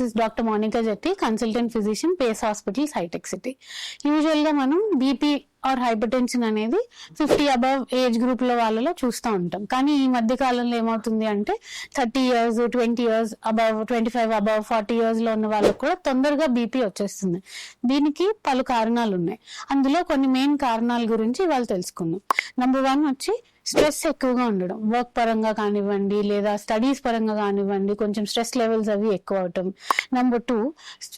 Is doctor Monika Jatti consultant physician Pace hospitals Hitech City యూజువల్గా మనం BP or hypertension అనేది fifty above age గ్రూప్లో వాళ్ళలో చూస్తూ ఉంటాం. కానీ ఈ మధ్య కాలంలో ఏమవుతుంది అంటే thirty years twenty years above twenty five above forty ఇయర్స్లో ఉన్న వాళ్ళకు కూడా తొందరగా బీపీ వచ్చేస్తుంది. దీనికి పలు కారణాలు ఉన్నాయి. అందులో కొన్ని మెయిన్ కారణాల గురించి వాళ్ళు తెలుసుకుందాం. నెంబర్ వన్ వచ్చి స్ట్రెస్ ఎక్కువగా ఉండడం. వర్క్ పరంగా కానివ్వండి లేదా స్టడీస్ పరంగా కానివ్వండి కొంచెం స్ట్రెస్ లెవెల్స్ అవి ఎక్కువ అవటం. నెంబర్ టూ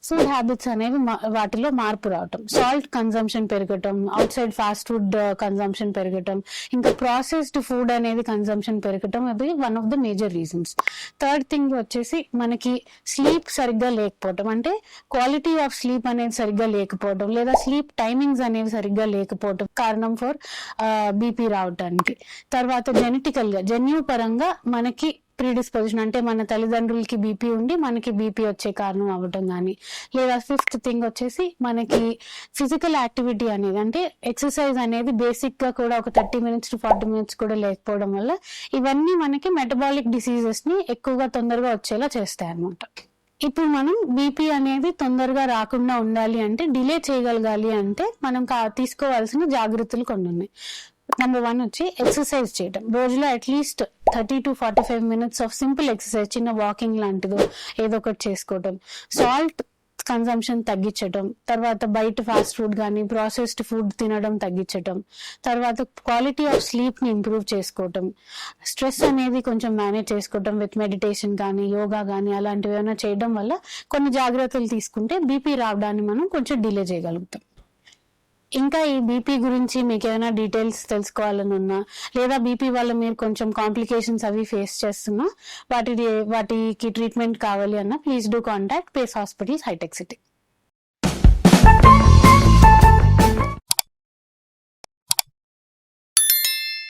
ఫుడ్ హ్యాబిట్స్ అనేవి వాటిలో మార్పు రావటం. సాల్ట్ కన్సంప్షన్ పెరగటం outside fast food consumption పెరగటం ఇంకా ప్రాసెస్డ్ ఫుడ్ అనేది కన్సంప్షన్ పెరగటం అది one of the major reasons third thing వచ్చేసి మనకి స్లీప్ సరిగ్గా లేకపోవటం. అంటే క్వాలిటీ ఆఫ్ స్లీప్ అనేది సరిగ్గా లేకపోవటం లేదా స్లీప్ టైమింగ్స్ అనేవి సరిగ్గా లేకపోవటం కారణం ఫర్ బీపీ uh, రావటానికి. తర్వాత జెనెటికల్గా జన్యు పరంగా మనకి ప్రీడిస్పోజిషన్ అంటే మన తల్లిదండ్రులకి బీపీ ఉండి మనకి బీపీ వచ్చే కారణం అవ్వటం కానీ లేదా ఫిఫ్త్ థింగ్ వచ్చేసి మనకి ఫిజికల్ యాక్టివిటీ అనేది అంటే ఎక్సర్సైజ్ అనేది బేసిక్గా కూడా ఒక thirty minutes to forty minutes కూడా లేకపోవడం వల్ల ఇవన్నీ మనకి మెటబాలిక్ డిసీజెస్ని ఎక్కువగా తొందరగా వచ్చేలా చేస్తాయి అన్నమాట ఇప్పుడు మనం బీపీ అనేది తొందరగా రాకుండా ఉండాలి అంటే డిలే చేయగలగాలి అంటే మనం తీసుకోవాల్సిన జాగ్రత్తలు కొన్ని ఉన్నాయి. నెంబర్ వన్ వచ్చి ఎక్సర్సైజ్ చేయడం రోజులో at least thirty to forty five minutes of simple exercise చిన్న వాకింగ్ లాంటిదో ఏదో ఒకటి చేసుకోవడం సాల్ట్ కన్సంప్షన్ తగ్గించడం తర్వాత బయట ఫాస్ట్ ఫుడ్ కానీ ప్రాసెస్డ్ ఫుడ్ తినడం తగ్గించడం తర్వాత క్వాలిటీ ఆఫ్ స్లీప్ని ఇంప్రూవ్ చేసుకోవటం. స్ట్రెస్ అనేది కొంచెం మేనేజ్ చేసుకోవటం విత్ మెడిటేషన్ కానీ యోగా కానీ అలాంటివి ఏమైనా చేయడం వల్ల కొన్ని జాగ్రత్తలు తీసుకుంటే బీపీ రావడాన్ని మనం కొంచెం డిలే చేయగలుగుతాం. ఇంకా ఈ బీపీ గురించి మీకు ఏమైనా డీటెయిల్స్ తెలుసుకోవాలని ఉన్నా లేదా బీపీ వల్ల మీరు కొంచెం కాంప్లికేషన్స్ అవి ఫేస్ చేస్తున్నా వాటి వాటికి ట్రీట్మెంట్ కావాలి అన్న please do contact Pace hospitals Hitech City